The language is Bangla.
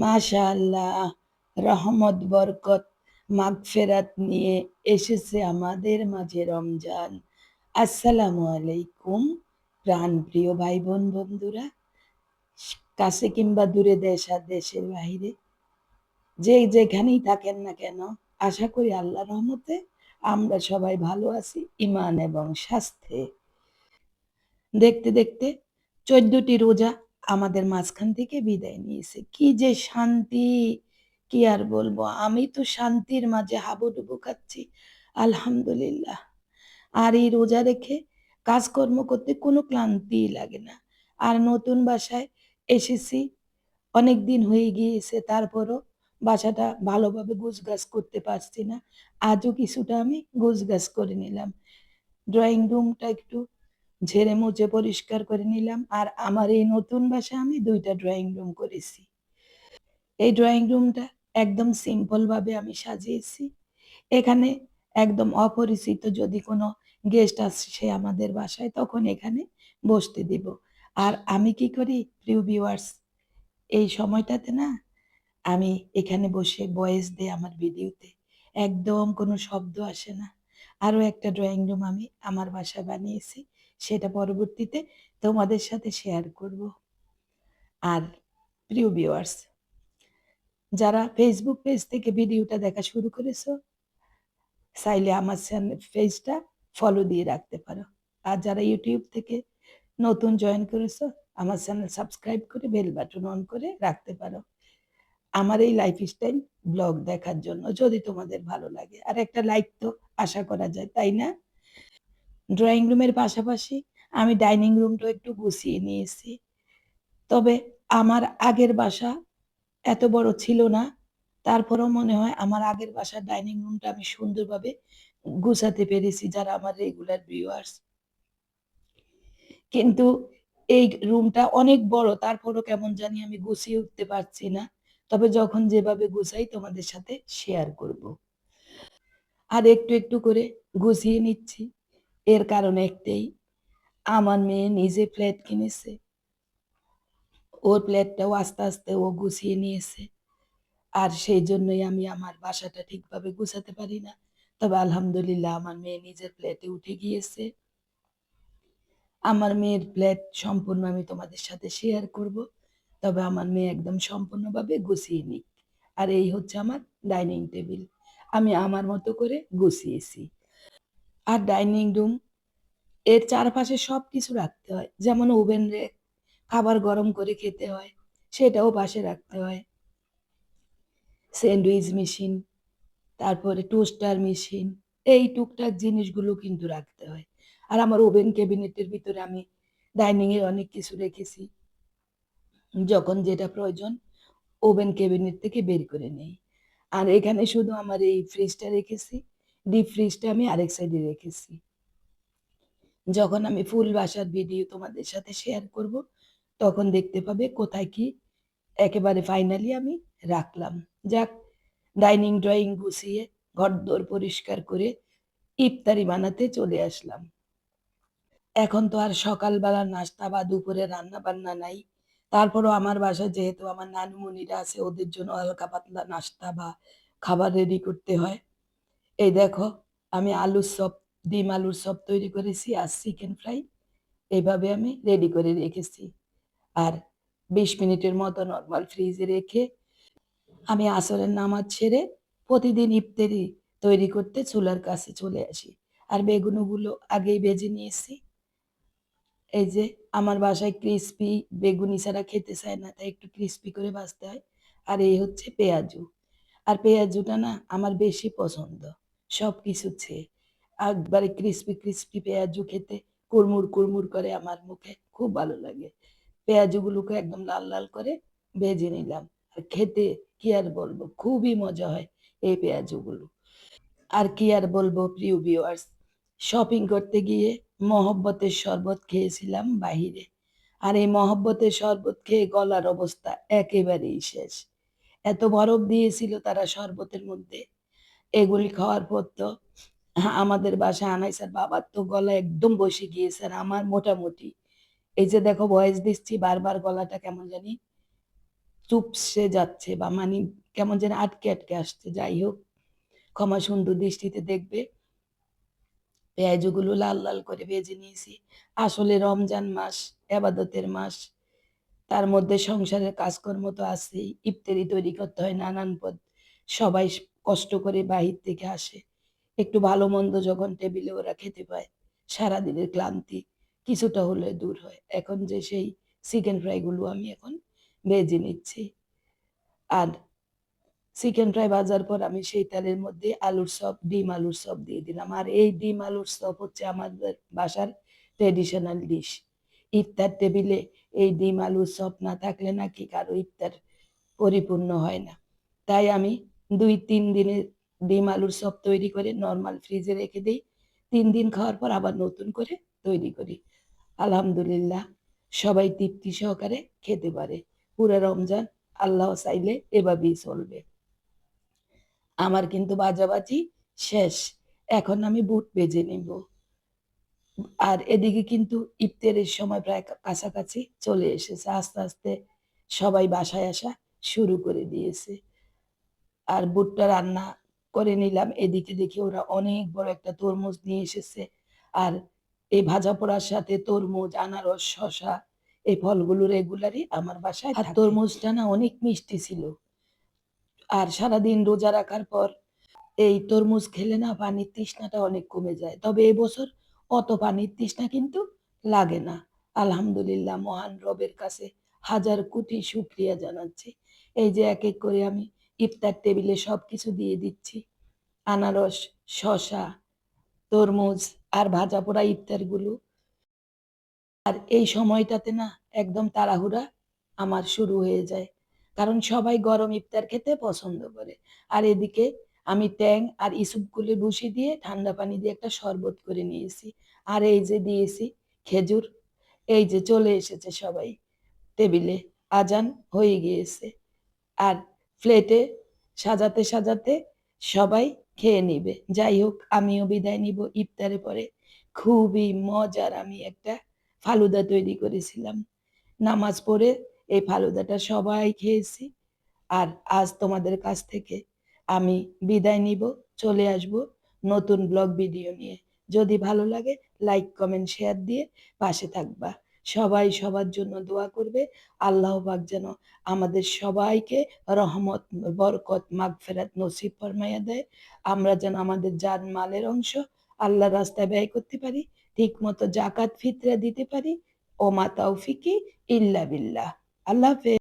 মাশাআল্লাহ, রহমত, বরকত, মাগফেরাত নিয়ে এসেছে আমাদের মাঝে রমজান। আসসালামু আলাইকুম প্রাণপ্রিয় ভাই বোন বন্ধুরা। কাছে কিংবা দূরে দেশ আর দেশের বাহিরে, যে যেখানেই থাকেন না কেন, আশা করি আল্লাহ রহমতে আমরা সবাই ভালো আছি ইমান এবং স্বাস্থ্যে। দেখতে দেখতে চোদ্দটি রোজা আমাদের মাঝখান থেকে বিদায় নিয়েছে। কি যে শান্তি, কি আর বলব? আমি তো শান্তির মাঝে হাবুডুবু খাচ্ছি, আলহামদুলিল্লাহ। আর এই রোজা রেখে কাজকর্ম করতে কোনো ক্লান্তিই লাগে না। আর নতুন বাসায় এসেছি, অনেক দিন হয়ে গিয়েছে, তারপরও বাসাটা ভালোভাবে গুছগাছ করতে পারছি না। আজও কিছুটা আমি গুছগাছ করে নিলাম। ড্রয়িং রুমটা একটু ঝেড়ে মুছে পরিষ্কার করে নিলাম আর আমার এই নতুন বাসায় আমি দুইটা ড্রয়িং রুম করেছি। এই ড্রয়িং রুমটা একদম সিম্পল ভাবে আমি সাজিয়েছি। এখানে একদম অপরিচিত যদি কোনো গেস্ট আসছে আমাদের বাসায়, তখন এখানে বসতে দিব। আর আমি কি করি, প্রিয় ভিউয়ার্স এই সময়টাতে না, আমি এখানে বসে ভয়েস দিই আমার ভিডিওতে। একদম কোনো শব্দ আসে না। আরও একটা ড্রয়িং রুম আমি আমার বাসায় বানিয়েছি। সেটা পরবর্তীতে তোমাদের সাথে শেয়ার করব। আর প্রিয় ভিউয়ার্স যারা ফেসবুক পেজ থেকে ভিডিওটা দেখা শুরু করেছ, চাইলে আমার পেজটা ফলো দিয়ে রাখতে পারো। আর যারা ইউটিউব থেকে নতুন জয়েন করেছ, আমার চ্যানেল সাবস্ক্রাইব করে বেল বাটন অন করে রাখতে পারো। আমার এই লাইফস্টাইল ব্লগ দেখার জন্য যদি তোমাদের ভালো লাগে। আর একটা লাইক তো আশা করা যায়, তাই না? ড্রয়িং রুমের পাশাপাশি আমি ডাইনিং রুমটা একটু গুছিয়ে নিয়েছি। তবে আমার আগের বাসা এত বড় ছিল না, তারপরেও মনে হয় আমার আগের বাসার ডাইনিং রুমটা আমি সুন্দরভাবে গুছাতে পেরেছি যারা আমার রেগুলার ভিউয়ার্স কিন্তু এই রুমটা অনেক বড়, তারপরও কেমন জানি আমি গুছিয়ে উঠতে পারছি না। তবে যখন যেভাবে গুছাই তোমাদের সাথে শেয়ার করব। আর একটু একটু করে গুছিয়ে নিচ্ছি। এর কারণ একটাই, আমার মেয়ে নিজে ফ্ল্যাট কিনেছে। ওর প্লেটটাও আস্তে আস্তে ও গুছিয়ে নিয়েছে। আর সেই জন্যই আমি আমার বাসাটা ঠিকভাবে গুছাতে পারি না। তবে আলহামদুলিল্লাহ আমার মেয়ে নিজের প্লেটে উঠে গিয়েছে। আমার মেয়ের প্লেট সম্পূর্ণ আমি তোমাদের সাথে শেয়ার করব। তবে আমার মেয়ে একদম সম্পূর্ণভাবে গুছিয়ে নিক। আর এই হচ্ছে আমার ডাইনিং টেবিল আমি আমার মতো করে গুছিয়েছি। আর ডাইনিং রুম এর চারপাশে সব কিছু রাখতে হয়। যেমন ওভেন খাবার গরম করে খেতে হয়, সেটাও পাশে রাখতে হয়। স্যান্ডউইচ মেশিন তারপরে টোস্টার মেশিন এই টুকটাক জিনিসগুলো কিন্তু রাখতে হয়। আর আমার ওভেন ক্যাবিনেটের ভিতরে আমি ডাইনিংয়ে অনেক কিছু রেখেছি। যখন যেটা প্রয়োজন ওভেন ক্যাবিনেট থেকে বের করে নেই। আর এখানে শুধু আমার এই ফ্রিজটা রেখেছি। ডিপ ফ্রিজটা আমি আরেক সাইডে রেখেছি। যখন আমি ফুল বাসার ভিডিও তোমাদের সাথে শেয়ার করব, তখন দেখতে পাবে কোথায় কি একেবারে ফাইনালি আমি রাখলাম। যাক ডাইনিং ড্রয়িং গুছিয়ে, ঘরদোর পরিষ্কার করে ইফতারি বানাতে চলে আসলাম। এখন তো আর সকালবেলা নাস্তা বা দুপুরে রান্না বান্না নাই। তারপরও আমার বাসায় যেহেতু আমার নানুমণিরা আছে, ওদের জন্য হালকা পাতলা নাস্তা বা খাবার রেডি করতে হয়। এই দেখো, আমি আলুর চপ, ডিম আলুর চপ তৈরি করেছি আর চিকেন ফ্রাই এইভাবে আমি রেডি করে রেখেছি। আর বিশ মিনিটের মতো নর্মাল ফ্রিজে রেখে আমি আসরের নামাজ ছেড়ে প্রতিদিন ইফতারি তৈরি করতে চুলার কাছে চলে আসি। আর বেগুনগুলো আগেই বেজে নিয়েছি। এই যে আমার বাসায় ক্রিস্পি বেগুনি ছাড়া খেতে চায় না, তাই একটু ক্রিস্পি করে ভাজতে হয়। আর এই হচ্ছে পেঁয়াজু। আর পেঁয়াজুটা না আমার বেশি পছন্দ। সব কিছু একবারে ক্রিস্পি ক্রিস্পি পেঁয়াজু খেতে কুড়মুড় কুড়মুড় করে আমার মুখে খুব ভালো লাগে। পেঁয়াজুগুলোকে একদম লাল লাল করে ভেজে নিলাম। আর খেতে কি আর বলব, খুবই মজা হয় এই পেঁয়াজুগুলো। আর কি আর বলব, প্রিয় ভিউয়ার্স শপিং করতে গিয়ে মহব্বতের শরবত খেয়েছিলাম বাহিরে। আর এই মহব্বতের শরবত খেয়ে গলার অবস্থা একেবারেই শেষ। এত বরফ দিয়েছিল তারা শরবতের মধ্যে। এগুলি খাওয়ার পর তো আমাদের বাসায় আনাইসার বাবার তো গলা একদম বসে গিয়েছে আর আমার মোটামুটি। এই যে দেখো ভয়েস দিচ্ছি, বারবার গলাটা কেমন জানি চুপসে যাচ্ছে বা মানে কেমন যেন আটকে আটকে আসছে। যাই হোক, ক্ষমা সুন্দর দৃষ্টিতে দেখবে। পেঁয়াজগুলো লাল লাল করে ভেজে নিয়েছি। আসলে রমজান মাস এবাদতের মাস, তার মধ্যে সংসারের কাজকর্ম তো আছেই। ইফতারি তৈরি করতে হয় নানান পদ সবাই কষ্ট করে বাহির থেকে আসে। একটু ভালো মন্দ যখন টেবিলে ওরা খেতে পায়, সারাদিনের ক্লান্তি কিছুটা হলে দূর হয়। এখন যে সেই চিকেন ফ্রাইগুলো আমি এখন ভেজে নিচ্ছি। আর চিকেন ফ্রাই ভাজার পর আমি সেই তেলের মধ্যে আলুর চপ, ডিম আলুর চপ দিয়ে দিলাম। আর এই ডিম আলুর চপ হচ্ছে আমাদের বাসার ট্রেডিশনাল ডিশ ইফতার টেবিলে এই ডিম আলুর চপ না থাকলে নাকি কারও ইফতার পরিপূর্ণ হয় না। তাই আমি দুই, তিন দিনের ডিম আলুর চপ তৈরি করে নর্মাল ফ্রিজে রেখে দিই। তিন দিন খাওয়ার পর আবার নতুন করে তৈরি করি। আলহামদুলিল্লাহ, সবাই তৃপ্তি সহকারে খেতে পারে। পুরো রমজান আল্লাহ চাইলে এভাবেই চলবে। আমার কিন্তু বাজাবাজি শেষ। এখন আমি বুট বেজে নিব। আর এদিকে কিন্তু ইফতারের সময় প্রায় কাছাকাছি চলে এসেছে। আস্তে আস্তে সবাই বাসায় আসা শুরু করে দিয়েছে। আর বুটটা রান্না করে নিলাম। এদিকে দেখি ওরা অনেক বড় একটা তরমুজ নিয়ে এসেছে। আর এই ভাজা পোড়ার সাথে তরমুজ আনারস শশা এই ফলগুলো রেগুলারই আমার বাসায় আর তরমুজটা না অনেক মিষ্টি ছিল। আর সারাদিন রোজা রাখার পর এই তরমুজ খেলে না পানির তৃষ্ণাটা অনেক কমে যায়। তবে এবছর অত পানির তৃষ্ণা কিন্তু লাগে না। আলহামদুলিল্লাহ মহান রবের কাছে হাজার কোটি শুক্রিয়া জানাচ্ছি। এই যে এক এক করে আমি ইফতার টেবিলে সব কিছু দিয়ে দিচ্ছি। আনারস শশা তরমুজ আর ভাজা পোড়া ইফতারগুলো। আর এই সময়টাতে না একদম তাড়াহুড়া আমার শুরু হয়ে যায়। কারণ সবাই গরম ইফতার খেতে পছন্দ করে। আর এদিকে আমি ট্যাং আর ইসুপগুলো বসিয়ে দিয়ে ঠান্ডা পানি দিয়ে একটা শরবত করে নিয়েছি। আর এই যে দিয়েছি খেজুর, এই যে চলে এসেছে সবাই। টেবিলে আজান হয়ে গিয়েছে। আর প্লেটে সাজাতে সাজাতে সবাই খেয়ে নিবে। যাই হোক, আমিও বিদায় নিব। ইফতারে পরে খুবই মজার আমি একটা ফালুদা তৈরি করেছিলাম। নামাজ পড়ে এই ফালুদাটা সবাই খেয়েছি। আর আজ তোমাদের কাছ থেকে আমি বিদায় নিব, চলে আসব নতুন ব্লগ ভিডিও নিয়ে। যদি ভালো লাগে লাইক কমেন্ট শেয়ার দিয়ে পাশে থাকবা। সবাই সবার জন্য দোয়া করবে। আল্লাহ পাক যেন আমাদের সবাইকে রহমত, বরকত, মাগফেরাত নসিব ফরমাইয়া দেয়। আমরা যেন আমাদের যান মালের অংশ আল্লাহ রাস্তায় ব্যয় করতে পারি ঠিক মতো জাকাত ফিতরা দিতে পারি। ও মাতাও ফিকি ইল্লা বিল্লাহ। আল্লাহ হাফেজ।